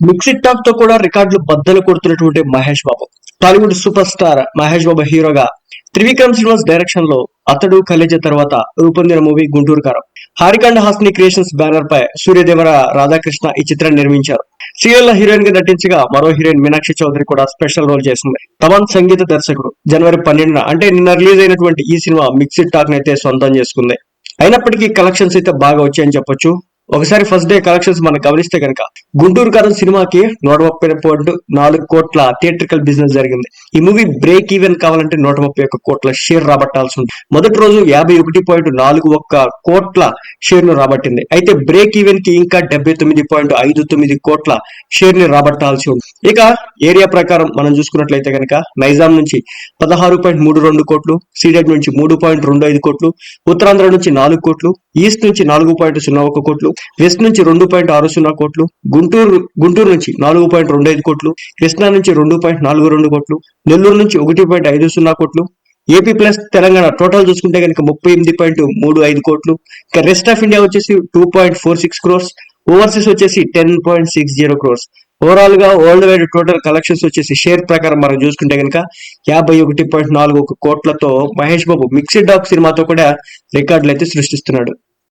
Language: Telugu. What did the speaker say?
మిక్సిడ్ టాక్తో కూడా రికార్డులు బద్దలు కొడుతున్నటువంటి Mahesh Babu. Tollywood super star Mahesh Babu హీరోగా త్రివిక్రమ్ శ్రీనివాస్ డైరెక్షన్లో అతడు కలేజ తర్వాత రూపొందిన movie Guntur Kaaram. Haarika and Hassine creations banner పై సూర్యదేవర రాధాకృష్ణ ఈ చిత్రాన్ని నిర్మించారు. సీరియల్ హీరోయిన్గా నటించగా మరో హీరోయిన్ మీనాక్షి చౌదరి కూడా స్పెషల్ రోల్ చేసింది. తమన్ సంగీత దర్శకుడు జనవరి పన్నెండున అంటే నిన్న రిలీజ్ అయినటువంటి ఈ సినిమా మిక్సిడ్ టాక్ అయితే సొంతం చేసుకుంది. అయినప్పటికీ కలెక్షన్స్ అయితే బాగా వచ్చాయని చెప్పొచ్చు. ఒకసారి ఫస్ట్ డే కలెక్షన్స్ మనం గమనిస్తే కనుక గుంటూరు కథ సినిమాకి నూట ముప్పై పాయింట్ నాలుగు కోట్ల థియేట్రికల్ బిజినెస్ జరిగింది. ఈ మూవీ బ్రేక్ ఈవెన్ కావాలంటే నూట ముప్పై ఒక్క కోట్ల షేర్ రాబట్టాల్సి ఉంది. మొదటి రోజు యాభై ఒకటి పాయింట్ నాలుగు ఒక్క కోట్ల షేర్ను రాబట్టింది. అయితే బ్రేక్ ఈవెన్కి ఇంకా డెబ్బై తొమ్మిది పాయింట్ ఐదు తొమ్మిది కోట్ల షేర్ని రాబట్టాల్సి ఉంది. ఇక ఏరియా ప్రకారం మనం చూసుకున్నట్లయితే కనుక నైజాం నుంచి పదహారు పాయింట్ మూడు రెండు కోట్లు సీడెడ్ నుంచి మూడు పాయింట్ రెండు ఐదు కోట్లు ఉత్తరాంధ్ర నుంచి నాలుగు కోట్లు ఈస్ట్ నుంచి నాలుగు పాయింట్ సున్నా ఒక కోట్లు వెస్ట్ నుంచి రెండు పాయింట్ ఆరు సున్నా కోట్లు గుంటూరు గుంటూరు నుంచి నాలుగు పాయింట్ రెండు ఐదు కోట్లు కృష్ణా నుంచి రెండు పాయింట్ నాలుగు రెండు కోట్లు నెల్లూరు నుంచి ఒకటి పాయింట్ ఐదు సున్నా కోట్లు ఏపీ ప్లస్ తెలంగాణ టోటల్ చూసుకుంటే కనుక ముప్పై ఎనిమిది పాయింట్ మూడు ఐదు కోట్లు. ఇక రెస్ట్ ఆఫ్ ఇండియా వచ్చేసి two point four six crores overseas వచ్చేసి ten point six zero crores ఓవరాల్గా వరల్డ్ వైడ్ టోటల్ కలెక్షన్స్ వచ్చేసి షేర్ ప్రకారం మనం చూసుకుంటే కనుక యాభై ఒకటి పాయింట్ నాలుగు కోట్లతో మహేష్ బాబు మిక్సిడ్ డాక్ సినిమాతో కూడా రికార్డులు అయితే సృష్టిస్తున్నాడు.